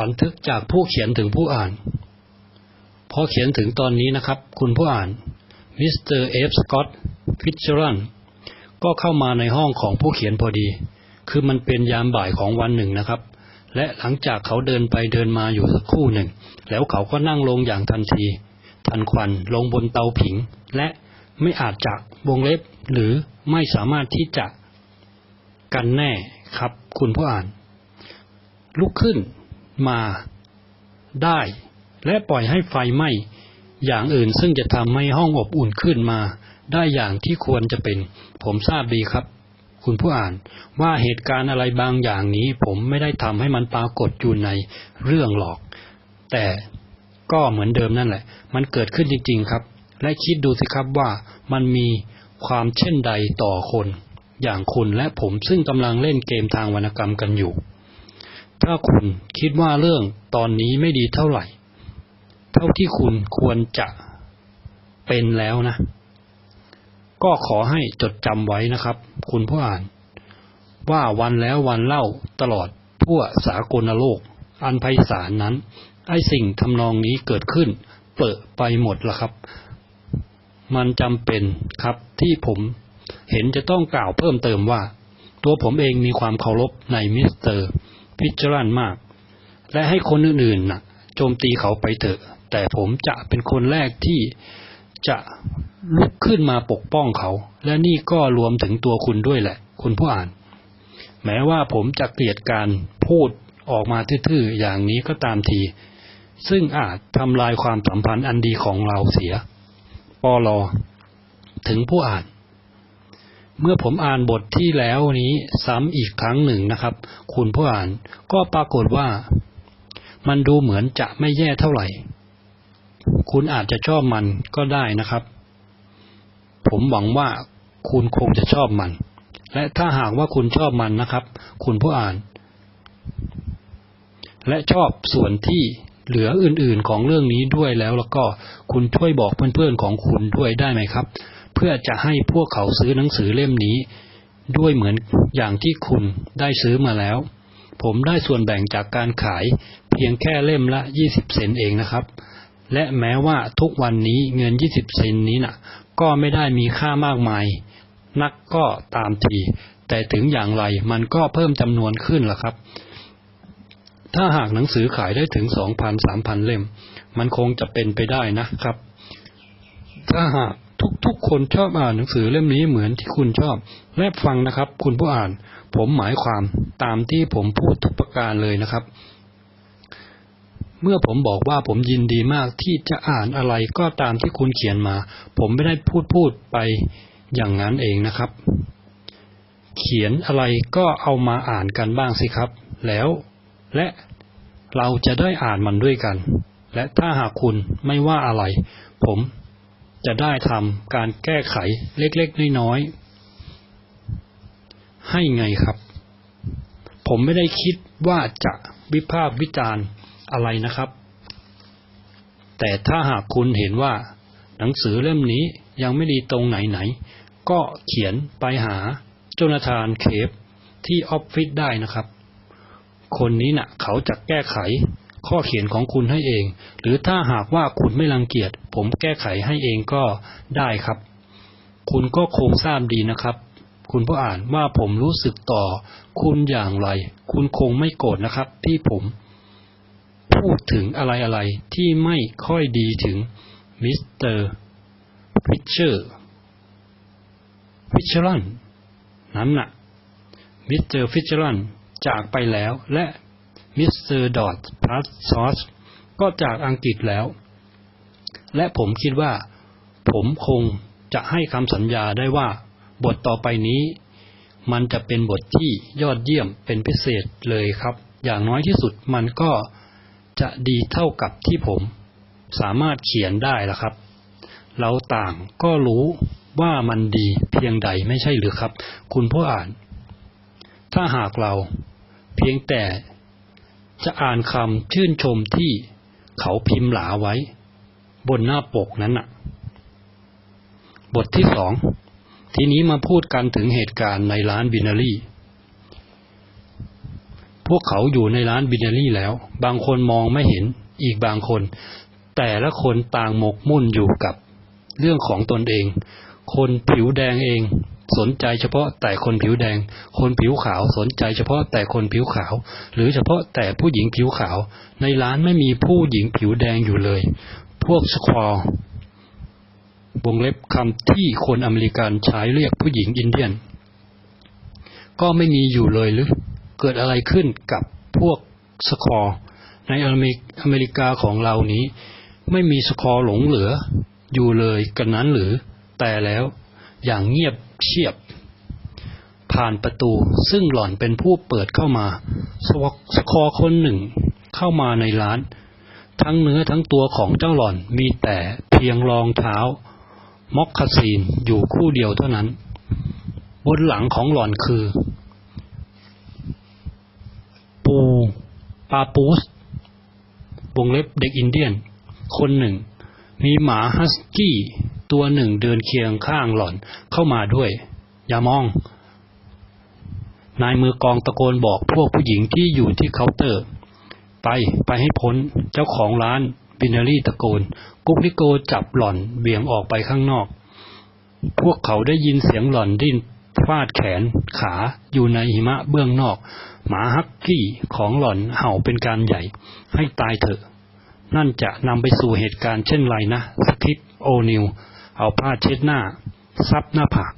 บันทึกจากผู้เขียนถึงผู้อ่านพอเขียนถึงตอนนี้นะครับ คุณผู้อ่านมิสเตอร์เอฟสกอตฟิชเชอรันก็เข้ามาในห้องของผู้เขียนพอดี คือมันเป็นยามบ่ายของวันหนึ่งนะครับ และหลังจากเขาเดินไปเดินมาอยู่สักครู่หนึ่ง แล้วเขาก็นั่งลงอย่างทันที ทันควันลงบนเตาผิง และไม่อาจจะวงเล็บหรือไม่สามารถที่จะกันแน่ครับ คุณผู้อ่าน ลุกขึ้น มาได้ และปล่อยให้ไฟไหม้อย่างอื่นซึ่งจะทำให้ห้องอบอุ่นขึ้นมา ได้อย่างที่ควรจะเป็น ผมทราบดีครับ คุณผู้อ่านว่าเหตุการณ์อะไรบางอย่างนี้ ผมไม่ได้ทำให้มันปรากฏอยู่ในเรื่องหรอก แต่ก็เหมือนเดิมนั่นแหละ มันเกิดขึ้นจริง ๆ ครับ และคิดดูสิครับว่ามันมีความเช่นใดต่อคน อย่างคุณและผมซึ่งกำลังเล่นเกมทางวรรณกรรมกันอยู่ ถ้าคุณคิดว่าเรื่องตอนนี้ไม่ดีเท่าไหร่ เท่าที่คุณควรจะเป็นแล้วนะ ก็ขอให้จดจำไว้นะครับ คุณผู้อ่าน ว่าวันแล้ววันเล่าตลอดทั่วสากลโลก อันไพศาลนั้น ไอ้สิ่งทำนองนี้เกิดขึ้น เปิดไปหมดละครับ มันจำเป็นครับที่ผมเห็นจะต้องกล่าวเพิ่มเติมว่า ตัวผมเองมีความเคารพในมิสเตอร์ พิจารันมาก และให้คนอื่นๆน่ะโจมตีเขาไปเถอะ แต่ผมจะเป็นคนแรกที่จะลุกขึ้นมาปกป้องเขา และนี่ก็รวมถึงตัวคุณด้วยแหละ คุณผู้อ่าน แม้ว่าผมจะเกลียดการพูดออกมาทื่อๆอย่างนี้ก็ตามที ซึ่งอาจทำลายความสัมพันธ์อันดีของเราเสีย ปอลอ ถึงผู้อ่าน เมื่อผมอ่านบทที่แล้วนี้ซ้ำอีกครั้งหนึ่งนะครับ คุณผู้อ่านก็ปรากฏว่า มันดูเหมือนจะไม่แย่เท่าไหร่ คุณอาจจะชอบมันก็ได้นะครับ ผมหวังว่าคุณคงจะชอบมัน และถ้าหากว่าคุณชอบมันนะครับ คุณผู้อ่าน และชอบส่วนที่เหลืออื่นๆของเรื่องนี้ด้วยแล้วแล้วก็คุณช่วยบอกเพื่อนๆของคุณด้วยได้ไหมครับ เพื่อจะให้พวกเขาซื้อหนังสือเล่มนี้ ด้วยเหมือนอย่างที่คุณได้ซื้อมาแล้ว ผมได้ส่วนแบ่งจากการขายเพียงแค่เล่มละ 20 เซนเองนะครับ และแม้ว่าทุกวันนี้เงิน 20 เซนนี้นะ่ะ ก็ไม่ได้มีค่ามากมาย นักก็ตามทีแต่ถึงอย่างไรมันก็เพิ่มจำนวนขึ้นล่ะครับ ถ้าหากหนังสือขายได้ถึงสองพันสามพันเล่ม มันคงจะเป็นไปได้นะครับ ถ้าหาก ทุกคนชอบอ่านหนังสือเล่มนี้เหมือนที่คุณชอบ และฟังนะครับ คุณผู้อ่าน ผมหมายความตามที่ผมพูดทุกประการเลยนะครับ เมื่อผมบอกว่าผมยินดีมากที่จะอ่านอะไรก็ตามที่คุณเขียนมา ผมไม่ได้พูดพูดไปอย่างนั้นเองนะครับ เขียนอะไรก็เอามาอ่านกันบ้างสิครับ แล้วและเราจะได้อ่านมันด้วยกัน และถ้าหากคุณไม่ว่าอะไร ผม จะได้ทำการแก้ไขเล็กๆน้อยๆให้ไงครับ ผมไม่ได้คิดว่าจะวิพากษ์วิจารณ์อะไรนะครับ แต่ถ้าหากคุณเห็นว่า หนังสือเล่มนี้ยังไม่ดีตรงไหนๆก็เขียนไปหาโจนาธานเคฟที่ออฟฟิศได้นะครับ คนนี้นะ่ะ เขาจะแก้ไข ข้อเขียนของคุณให้เอง หรือถ้าหากว่าคุณไม่รังเกียจผมแก้ไขให้เองก็ได้ครับ คุณก็คงทราบดีนะครับ คุณผู้อ่านว่าผมรู้สึกต่อ คุณอย่างไร คุณคงไม่โกรธนะครับ ที่ผม พูดถึงอะไรอะไรที่ไม่ค่อยดีถึงมิสเตอร์ฟิชเชอร์ฟิชเชอรันนั้นน่ะมิสเตอร์ฟิชเชอรันจากไปแล้วและ มิสเตอร์ดอทพลัสซอสก็จากอังกฤษแล้ว และผมคิดว่า ผมคงจะให้คำสัญญาได้ว่า บทต่อไปนี้ มันจะเป็นบทที่ยอดเยี่ยมเป็นพิเศษเลยครับ อย่างน้อยที่สุดมันก็จะดีเท่ากับที่ผม สามารถเขียนได้ละครับ เราต่างก็รู้ว่ามันดีเพียงใดไม่ใช่หรือครับ คุณผู้อ่าน ถ้าหากเรา เพียงแต่ จะอ่านคำชื่นชมที่เขาพิมพ์หลาไว้ บนหน้าปกนั้นน่ะ บทที่สอง ทีนี้มาพูดกันถึงเหตุการณ์ในร้านบินารีพวกเขาอยู่ในร้านบินเนอรี่แล้ว บางคนมองไม่เห็น อีกบางคน แต่ละคนต่างหมกมุ่นอยู่กับ เรื่องของตนเอง คนผิวแดงเอง สนใจเฉพาะแต่คนผิวแดง คนผิวขาวสนใจเฉพาะแต่คนผิวขาว หรือเฉพาะแต่ผู้หญิงผิวขาว ในร้านไม่มีผู้หญิงผิวแดงอยู่เลย พวกสควอลวงเล็บคำที่คนอเมริกันใช้เรียกผู้หญิงอินเดียน ก็ไม่มีอยู่เลยหรือ เกิดอะไรขึ้นกับพวกสคอร์ในอเมริอเมริกาของเรานี้ ไม่มีสคอร์หลงเหลือ อยู่เลยกันนั้นหรือ แต่แล้ว อย่างเงียบเชียบ ผ่านประตูซึ่งหล่อนเป็นผู้เปิดเข้ามา สวสคอร์คนหนึ่งเข้ามาในร้าน ทั้งเนื้อทั้งตัวของเจ้าหล่อนมีแต่เพียงรองเท้ามอกคาซีนอยู่คู่เดียวเท่านั้น บนหลังของหล่อนคือ ปูปาปูสวงเล็บเด็กอินเดียน คนหนึ่ง มีหมาฮัสกี้ ตัวหนึ่งเดินเคียงข้างหล่อนเข้ามาด้วย อย่ามอง นายมือกองตะโกนบอกพวกผู้หญิงที่อยู่ที่เคาน์เตอร์ ไปไปให้พ้นเจ้าของร้านบินเนอรี่ตะโกน กุ๊กนิโกจับหล่อนเบี่ยงออกไปข้างนอก พวกเขาได้ยินเสียงหล่อนดิ้นฟาดแขนขาอยู่ในหิมะเบื้องนอก หมาฮักกี้ของหล่อนเห่าเป็นการใหญ่ ให้ตายเถอะ นั่นจะนำไปสู่เหตุการณ์เช่นไรนะ สคริปโอนิว เอาผ้าเช็ดหน้า ซับหน้าผาก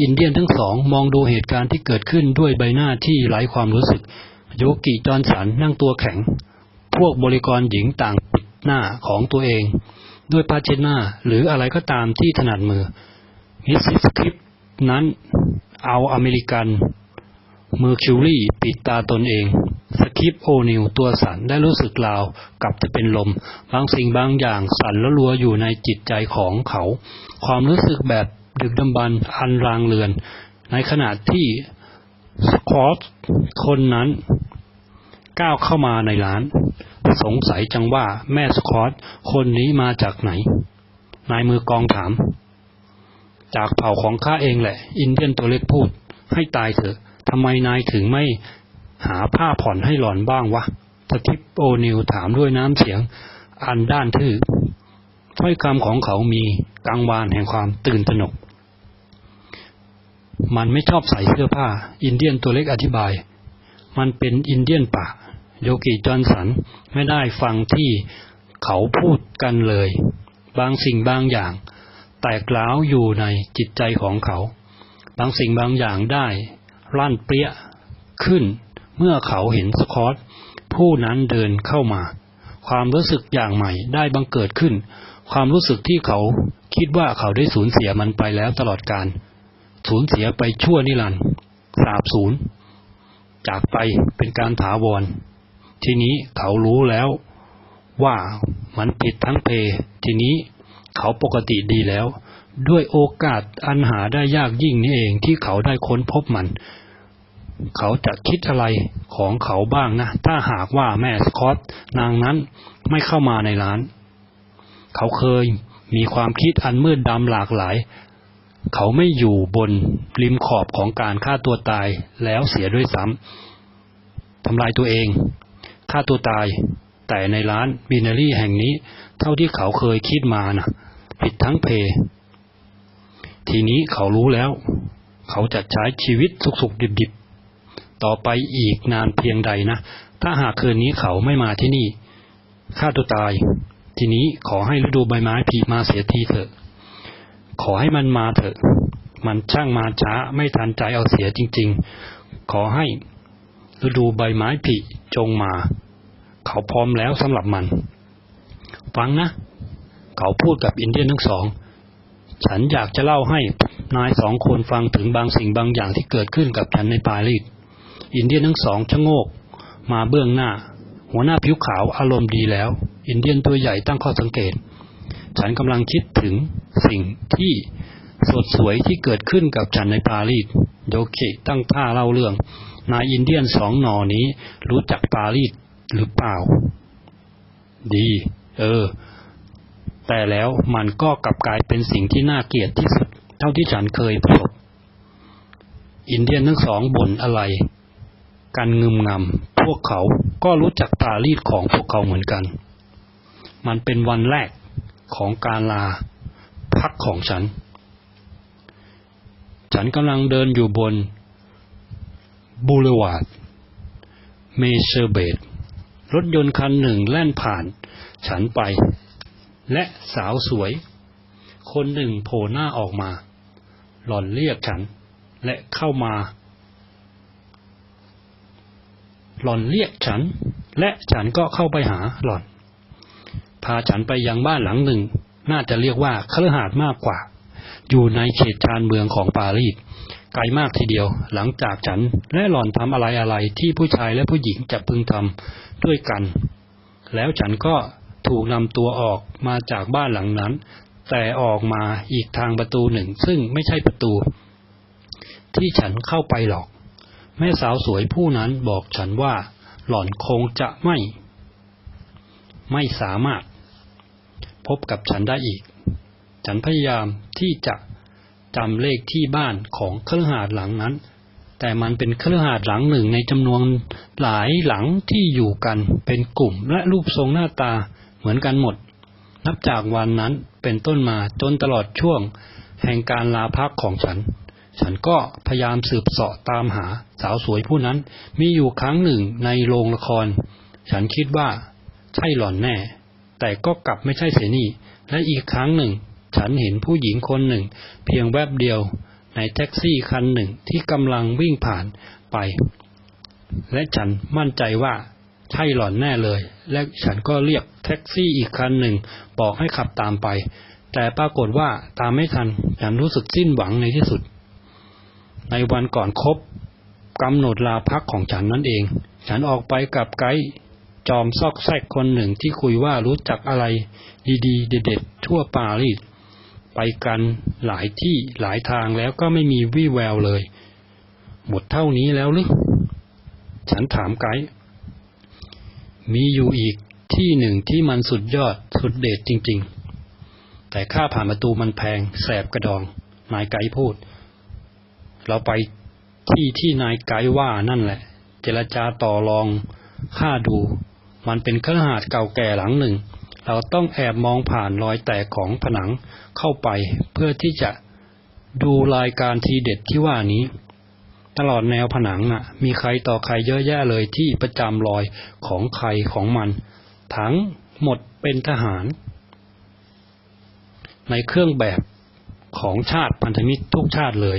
อินเดียนทั้งสองมองดูเหตุการณ์ที่เกิดขึ้นด้วยใบหน้าที่ไร้ความรู้สึก โยกิจอนสันนั่งตัวแข็ง พวกบริกรหญิงต่างปิดหน้าของตัวเอง ด้วยผ้าเช็ดหน้าหรืออะไรก็ตามที่ถนัดมือมิสซิสคริปนั้นเอาอเมริกัน เมอร์คิวรีปิดตาตนเอง สคิปโอนิวตัวสั่นได้รู้สึกลาวกับจะเป็นลม บางสิ่งบางอย่างสั่นและรัวอยู่ในจิตใจของเขา ความรู้สึกแบบดึกดำบรรพ์อันรางเรือน ในขณะที่สคอตคนนั้นก้าวเข้ามาในร้าน สงสัยจังว่าแม่สคอตคนนี้มาจากไหน นายมือกองถาม จากเผ่าของข้าเองแหละ อินเดียนตัวเล็กพูด ให้ตายเถอะ ทำไมนายถึงไม่หาผ้าผ่อนให้หล่อนบ้างวะสทิปโอนิวถามด้วยน้ำเสียง อันด้านทื่อถ้อยคำของเขามีกังวานแห่งความตื่นตระหนก มันไม่ชอบใส่เสื้อผ้า อินเดียนตัวเล็กอธิบาย มันเป็นอินเดียนป่า โยกิจอนสันไม่ได้ฟังที่เขาพูดกันเลย บางสิ่งบางอย่าง แตกล้าวอยู่ในจิตใจของเขา บางสิ่งบางอย่างได้ ลั่นเปรี้ยขึ้น เมื่อเขาเห็นสคอต ผู้นั้นเดินเข้ามา ความรู้สึกอย่างใหม่ได้บังเกิดขึ้น ความรู้สึกที่เขาคิดว่าเขาได้สูญเสียมันไปแล้วตลอดการ สูญเสียไปชั่วนิรันดร์สาบสูญ จากไปเป็นการถาวร ทีนี้เขารู้แล้วว่ามันผิดทั้งเพ ทีนี้เขาปกติดีแล้ว ด้วยโอกาสอันหาได้ยากยิ่งนี่เองที่เขาได้ค้นพบมัน เขาจะคิดอะไรของเขาบ้างนะ ถ้าหากว่าแม่สกอตนางนั้นไม่เข้ามาในร้าน เขาเคยมีความคิดอันมืดดำหลากหลาย เขาไม่อยู่บนริมขอบของการฆ่าตัวตายแล้วเสียด้วยซ้ำทำลายตัวเองฆ่าตัวตาย แต่ในร้านบินารี่แห่งนี้ เท่าที่เขาเคยคิดมานะผิดทั้งเพ ทีนี้เขารู้แล้ว เขาจะใช้ชีวิตสุขๆดิบๆ ต่อไปอีกนานเพียงใดนะ ถ้าหากคืนนี้เขาไม่มาที่นี่ฆ่าตัวตาย ทีนี้ขอให้ฤดูใบไม้ผลิมาเสียทีเถอะ ขอให้มันมาเถอะ มันช่างมาช้าไม่ทันใจเอาเสียจริง ๆ ขอให้ฤดูใบไม้ผลิจงมา เขาพร้อมแล้วสำหรับมัน ฟังนะ เขาพูดกับอินเดียนทั้งสอง ฉันอยากจะเล่าให้นายสองคนฟังถึงบางสิ่งบางอย่างที่เกิดขึ้นกับฉันในปารีสอินเดียนทั้งสองชะโงก มาเบื้องหน้า หัวหน้าผิวขาวอารมณ์ดีแล้ว อินเดียนตัวใหญ่ตั้งข้อสังเกต ฉันกำลังคิดถึงสิ่งที่สดสวยที่เกิดขึ้นกับฉันในปารีสโยกิตั้งท่าเล่าเรื่อง นายอินเดียนสองหนอนี้รู้จักปารีสหรือเปล่า ดี เออ แต่แล้วมันก็กลับกลายเป็นสิ่งที่น่าเกลียดที่สุด เท่าที่ฉันเคยพบอินเดียนทั้งสองบ่นอะไร กันงึมงำพวกเขาก็รู้จักปารีสของพวกเขาเหมือนกัน มันเป็นวันแรกของการลาพักของฉัน ฉันกำลังเดินอยู่บนบูเลวาร์ดเมเชอร์เบดรถยนต์คันหนึ่งแล่นผ่าน ฉันไป และสาวสวย คนหนึ่งโผล่หน้าออกมา หล่อนเรียกฉัน และเข้ามา หล่อนเรียกฉัน และฉันก็เข้าไปหาหล่อน พาฉันไปยังบ้านหลังหนึ่ง น่าจะเรียกว่าคฤหาสน์มากกว่า อยู่ในเขตชานเมืองของปารีสไกลมากทีเดียว หลังจากฉันและหล่อนทำอะไรอะไรที่ผู้ชายและผู้หญิงจะพึงทำด้วยกัน แล้วฉันก็ ถูกนำตัวออกมาจากบ้านหลังนั้น แต่ออกมาอีกทางประตูหนึ่ง ซึ่งไม่ใช่ประตู ที่ฉันเข้าไปหรอก แม่สาวสวยผู้นั้นบอกฉันว่า หล่อนคงจะไม่ ไม่สามารถ พบกับฉันได้อีก ฉันพยายามที่จะจำเลขที่บ้านของเครือหาสน์หลังนั้น แต่มันเป็นเครือหาสน์หลังหนึ่งในจำนวนหลายหลังที่อยู่กันเป็นกลุ่มและรูปทรงหน้าตา เหมือนกันหมด นับจากวันนั้นเป็นต้นมาจนตลอดช่วง แห่งการลาพักของฉัน ฉันก็พยายามสืบเสาะตามหาสาวสวยผู้นั้น มีอยู่ครั้งหนึ่งในโรงละคร ฉันคิดว่า ใช่หล่อนแน่ แต่ก็กลับไม่ใช่เสียนี่ และอีกครั้งหนึ่ง ฉันเห็นผู้หญิงคนหนึ่ง เพียงแวบเดียวในแท็กซี่คันหนึ่งที่กำลังวิ่งผ่านไป และฉันมั่นใจว่า ใช่หล่อนแน่เลย และฉันก็เรียกแท็กซี่อีกคันหนึ่ง บอกให้ขับตามไป แต่ปรากฏว่าตามไม่ทัน ฉันรู้สึกสิ้นหวังในที่สุด ในวันก่อนครบกำหนดลาพักของฉันนั่นเอง ฉันออกไปกับไกด์จอมซอกแซกคนหนึ่งที่คุยว่ารู้จักอะไร ดีๆ เด็ดๆทั่วปารีสไปกันหลายที่หลายทางแล้วก็ไม่มีวี่แววเลย หมดเท่านี้แล้วหรือ ฉันถามไกด์ มีอยู่อีกที่หนึ่งที่มันสุดยอดสุดเด็ดจริง ๆ แต่ค่าผ่านประตูมันแพงแสบกระดอง นายไกด์พูด เราไปที่ที่นายไกด์ว่านั่นแหละ เจรจาต่อรองค่าดู มันเป็นเครือหาดเก่าแก่หลังหนึ่ง เราต้องแอบมองผ่านรอยแตกของผนังเข้าไป เพื่อที่จะดูรายการทีเด็ดที่ว่านี้ ตลอดแนวผนังน่ะ มีใครต่อใครเยอะแยะเลยที่ประจำรอยของใครของมัน ทั้งหมดเป็นทหาร ในเครื่องแบบของชาติพันธมิตรทุกชาติเลย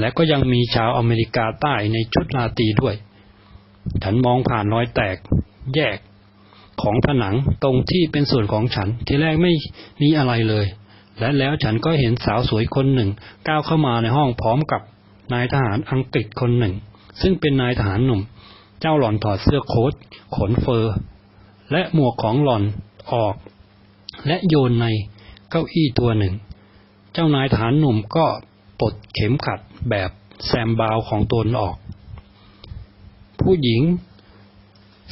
และก็ยังมีชาวอเมริกาใต้ในชุดลาตีด้วย ฉันมองผ่านรอยแตกแยกของผนังตรงที่เป็นส่วนของฉัน ที่แรกไม่มีอะไรเลย และแล้วฉันก็เห็นสาวสวยคนหนึ่ง ก้าวเข้ามาในห้องพร้อมกับนายทหารอังกฤษคนหนึ่ง ซึ่งเป็นนายทหารหนุ่ม เจ้าหล่อนถอดเสื้อโค้ทขนเฟอร์ และหมวกของหล่อนออก และโยนในเก้าอี้ตัวหนึ่ง เจ้านายทหารหนุ่มก็ปลดเข็มขัดแบบแซมบาวของตนออก ผู้หญิง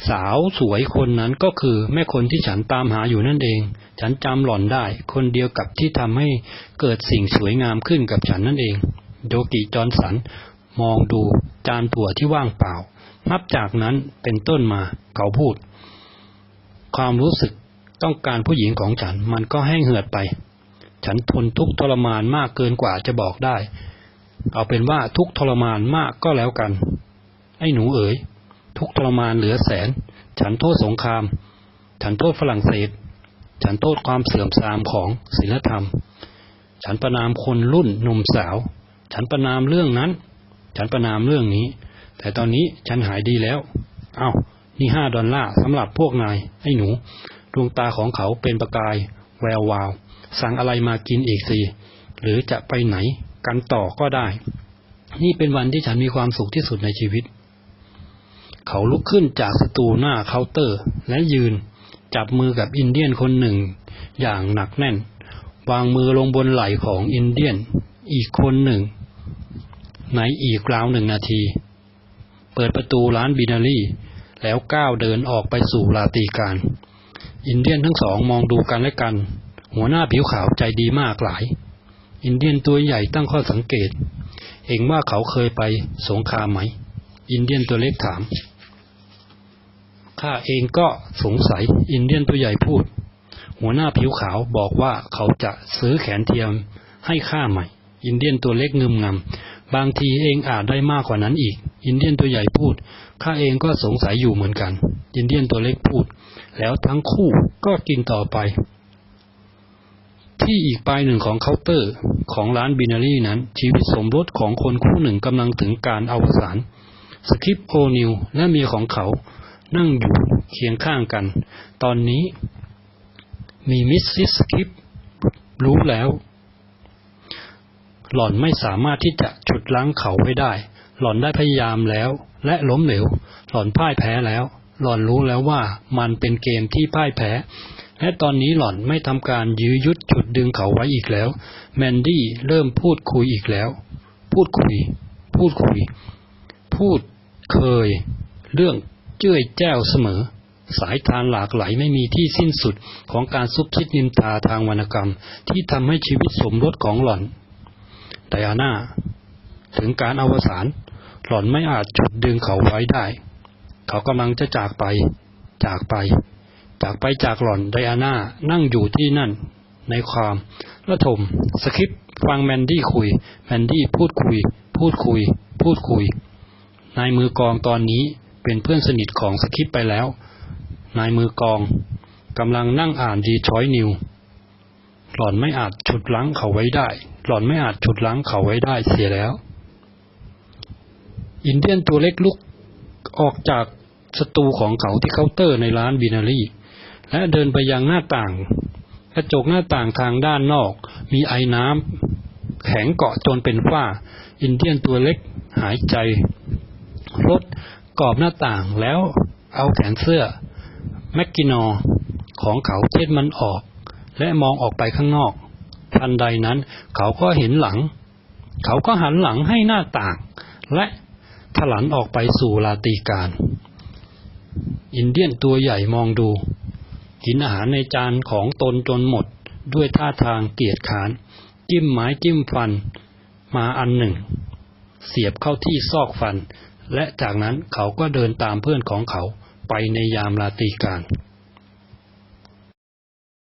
สาวสวยคนนั้นก็คือแม่คนที่ฉันตามหาอยู่นั่นเอง ฉันจำหล่อนได้ คนเดียวกับที่ทำให้เกิดสิ่งสวยงามขึ้นกับฉันนั่นเองโดกิจอนสัน มองดูจานถั่วที่ว่างเปล่า นับจากนั้นเป็นต้นมาเขาพูด ความรู้สึกต้องการผู้หญิงของฉันมันก็แห้งเหือดไป ฉันทนทุกทรมานมากเกินกว่าจะบอกได้ เอาเป็นว่าทุกทรมานมากก็แล้วกัน ไอ้หนูเอ๋ย ทุกทรมานเหลือแสน ฉันโทษสงคราม ฉันโทษฝรั่งเศส ฉันโทษความเสื่อมทรามของศีลธรรม ฉันประนามคนรุ่นหนุ่มสาว ฉันประนามเรื่องนั้น ฉันประนามเรื่องนี้ แต่ตอนนี้ฉันหายดีแล้ว เอา้า นี่ห้าดอลลาร์สำหรับพวกนาย ไอ้หนู ดวงตาของเขาเป็นประกาย แวววาว สั่งอะไรมากินอีกสิ หรือจะไปไหนกันต่อก็ได้ นี่เป็นวันที่ฉันมีความสุขที่สุดในชีวิต เขาลุกขึ้นจากสตูหน้าเคาน์เตอร์ และยืน จับมือกับอินเดียนคนหนึ่งอย่างหนักแน่น วางมือลงบนไหล่ของอินเดียนอีกคนหนึ่ง ในอีกราวหนึ่งนาที เปิดประตูร้านบินารีแล้วก้าวเดินออกไปสู่ลาตีการ อินเดียนทั้งสองมองดูกันและกัน หัวหน้าผิวขาวใจดีมากหลาย อินเดียนตัวใหญ่ตั้งข้อสังเกต เองว่าเขาเคยไปสงครามไหม อินเดียนตัวเล็กถาม ข้าเองก็สงสัยอินเดียนตัวใหญ่พูด หัวหน้าผิวขาวบอกว่าเขาจะซื้อแขนเทียมให้ข้าใหม่ อินเดียนตัวเล็กงึมงำบางทีเองอาจได้มากกว่านั้นอีก อินเดียนตัวใหญ่พูดข้าเองก็สงสัยอยู่เหมือนกัน อินเดียนตัวเล็กพูด แล้วทั้งคู่ก็กินต่อไป ที่อีกปลายหนึ่งของเคาน์เตอร์ของร้านบินารีนั้น ชีวิตสมรสของคนคู่หนึ่งกำลังถึงการอวสานสคริปโอนิวและเมียของเขา นั่งอยู่เคียงข้างกัน ตอนนี้มีมิสซิสสคริปรู้แล้ว หล่อนไม่สามารถที่จะฉุดล้างเขาไว้ได้ หล่อนได้พยายามแล้ว และล้มเหลว หล่อนพ่ายแพ้แล้ว หล่อนรู้แล้วว่ามันเป็นเกมที่พ่ายแพ้ และตอนนี้หล่อนไม่ทำการยื้อยุดฉุดดึงเขาไว้อีกแล้ว แมนดี้เริ่มพูดคุยอีกแล้ว พูดคุย พูดคุย พูดเคย เรื่อง เจ้ยแจ้วเสมอ สายทานหลากไหลไม่มีที่สิ้นสุดของการซุบซิบนินทาทางวรรณกรรม ที่ทำให้ชีวิตสมรสของหล่อนไดอาน่าถึงการอวสานหล่อนไม่อาจฉุดดึงเขาไว้ได้ เขากำลังจะจากไป จากไป จากไปจากหล่อนไดอาน่านั่งอยู่ที่นั่น ในความระทมสคริปฟังแมนดี้คุย แมนดี้พูดคุย พูดคุย พูดคุย นายมือกองตอนนี้ เป็นเพื่อนสนิทของสคิปไปแล้ว นายมือกองกำลังนั่งอ่านดีทรอยนิว หล่อนไม่อาจฉุดลั้งเขาไว้ได้ หล่อนไม่อาจฉุดลั้งเขาไว้ได้เสียแล้ว อินเดียนตัวเล็กลุกออกจากสตูของเขาที่เคาน์เตอร์ในร้านบินารีและเดินไปยังหน้าต่าง กระจกหน้าต่างทางด้านนอก มีไอ้น้ำแข็งเกาะจนเป็นฝ้า อินเดียนตัวเล็กหายใจ รถ กรอบหน้าต่างแล้วเอาแขนเสื้อแมกกินอของเขาเช็ดมันออก และมองออกไปข้างนอก ทันใดนั้น เขาก็เห็นหลัง เขาก็หันหลังให้หน้าต่าง และถลันออกไปสู่ลาตีการ อินเดียนตัวใหญ่มองดู กินอาหารในจานของตนจนหมดด้วยท่าทางเกียจขาน จิ้มไม้จิ้มฟัน มาอันหนึ่ง เสียบเข้าที่ซอกฟัน และจากนั้นเขาก็เดินตามเพื่อนของเขาไปในยามราตรีการ